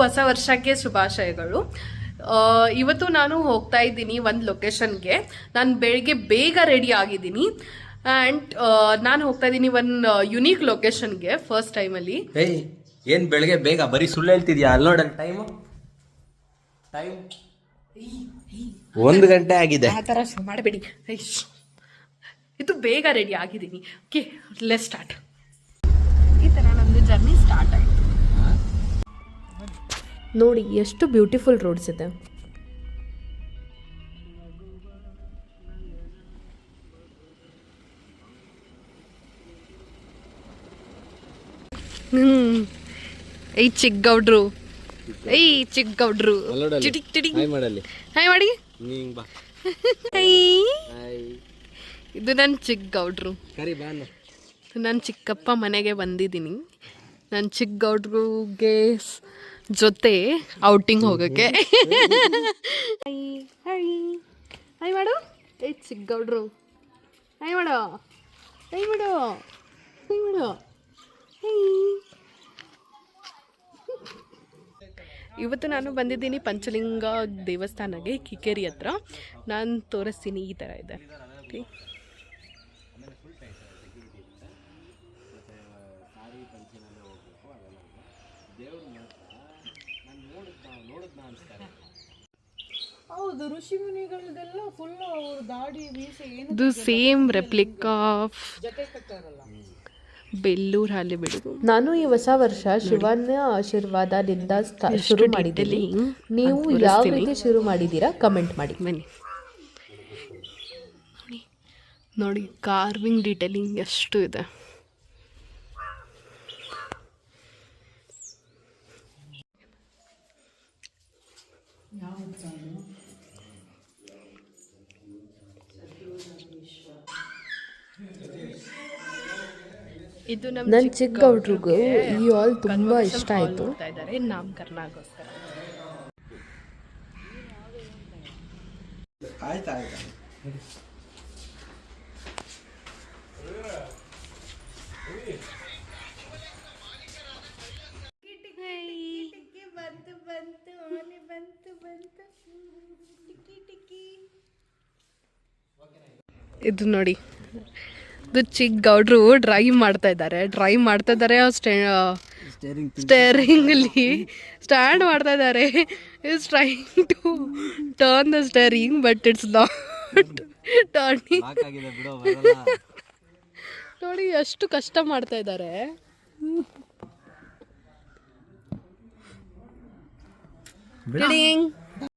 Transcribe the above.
ಹೊಸ ವರ್ಷಕ್ಕೆ ಶುಭಾಶಯಗಳು. ಇವತ್ತು ನಾನು ಹೋಗ್ತಾ ಇದ್ದೀನಿ ಒಂದು ಲೊಕೇಶನ್ಗೆ ನಾನು ಬೆಳಿಗ್ಗೆ ಬೇಗ ರೆಡಿ ಆಗಿದ್ದೀನಿ. ಆ್ಯಂಡ್ ನಾನು ಹೋಗ್ತಾ ಇದ್ದೀನಿ ಒಂದು ಯುನೀಕ್ ಲೊಕೇಶನ್ಗೆ ಫಸ್ಟ್ ಟೈಮಲ್ಲಿ ಏಯ್ ಏನ್ ಬೆಳಗ್ಗೆ ಬೇಗ? ಬರೀ ಸುಳ್ಳು ಹೇಳ್ತಿದ್ಯಾ? ಅಲ್ಲಿ ನೋಡಲ್ ಟೈಮ್ ಟೈಮ್ ಒಂದು ಗಂಟೆ ಆಗಿದೆ. ಆ ಥರ ಮಾಡಬೇಡಿ. ಇದು ಬೇಗ ರೆಡಿ ಆಗಿದ್ದೀನಿ. ಓಕೆ ಲೆಸ್ ಸ್ಟಾರ್ಟ್ ಈ ಥರ ನಮ್ಮದು ಜರ್ನಿ ಸ್ಟಾರ್ಟ್ ಆಯಿತು. ನೋಡಿ ಎಷ್ಟು ಬ್ಯೂಟಿಫುಲ್ ರೋಡ್ಸ್ ಇದೆ. ಹ್ಮ್. ಏಯ್ ಚಿಕ್ಕ ಗೌಡ್ರು ಏಯ್ ಚಿಕ್ಕ ಗೌಡ್ರು ಚಿಟಿಕ್ ಚಿಟಿಕ್ ಹಾಯ್ ಮಾಡಿ. ನೀಂಗ್ ಬಾ. ಹಾಯ್ ಇದು ನನ್ನ ಚಿಕ್ಕ ಗೌಡ್ರು ಕರಿ ಬಾ ನಾನು ಚಿಕ್ಕಪ್ಪ ಮನೆಗೆ ಬಂದಿದ್ದೀನಿ. ನನ್ನ ಚಿಕ್ಕ ಗೌಡ್ರಿಗೆ ಜೊತೆ ಔಟಿಂಗ್ ಹೋಗೋಕ್ಕೆ ಹಾಯ್ ಹೈ ಹಾಯ್ ಮಾಡು ಏ ಚಿಕ್ಕ ಗೌಡ್ರು ಹಾಯ್ ಮಾಡು ಹಾಯ್ ಇವತ್ತು ನಾನು ಬಂದಿದ್ದೀನಿ ಪಂಚಲಿಂಗ ದೇವಸ್ಥಾನಕ್ಕೆ ಕಿಕೇರಿ ಹತ್ರ ನಾನು ತೋರಿಸ್ತೀನಿ ಈ ಥರ ಇದೆ Okay. ಹೌದು ಋಷಿಮುನಿಗಳದೆಲ್ಲ ಫುಲ್ ಅವ್ರ ದಾಡಿ ಮೀಸೆ ಏನು ಇದು ಸೇಮ್ ರೆಪ್ಲಿಕ್ ಆಫ್ ಜೊತೆ ಕಟ್ಟಾರಲ್ಲ. ಬೆಲ್ಲೂರು ಹಾಲಿ ಬಿಡುಗು ನಾನು ಈ ಹೊಸ ವರ್ಷ ಶಿವನ ಆಶೀರ್ವಾದದಿಂದ ಸ್ಟ- ಶುರು ಮಾಡಿದ್ದೀನಿ. ನೀವು ಯಾವ ರೀತಿ ಶುರು ಮಾಡಿದ್ದೀರಾ? ಕಮೆಂಟ್ ಮಾಡಿ. ಬನ್ನಿ. ನೋಡಿ ನೋಡಿ ಕಾರ್ವಿಂಗ್ ಡೀಟೇಲಿಂಗ್ ಎಷ್ಟು ಇದೆ. ಇದು ನಮ್ಮ ನನ್ನ ಚಿಕ್ಕ ಗೌಡ್ರಿಗೂ ಈ ಹಾಲ್ ತುಂಬ ಇಷ್ಟ ಆಯ್ತು. ನೋಡ್ತಾ ಇದು ನೋಡಿ. ಇದು ಚಿಕ್ಕ ಗೌಡ್ರು ಡ್ರೈವ್ ಮಾಡ್ತಾ ಇದ್ದಾರೆ. ಡ್ರೈವ್ ಮಾಡ್ತಾ ಇದ್ದಾರೆ ಸ್ಟೇ ಸ್ಟೇರಿಂಗ್ ಅಲ್ಲಿ ಸ್ಟ್ಯಾಂಡ್ ಮಾಡ್ತಾ ಇದ್ದಾರೆ. Is trying to turn the steering but it's not turning ಸಾಕಾಗಿದೆ ಬಿಡೋ ಬರಲ್ಲ. ನೋಡಿ ಎಷ್ಟು ಕಷ್ಟ ಮಾಡ್ತಾ ಇದ್ದಾರೆ. 叮。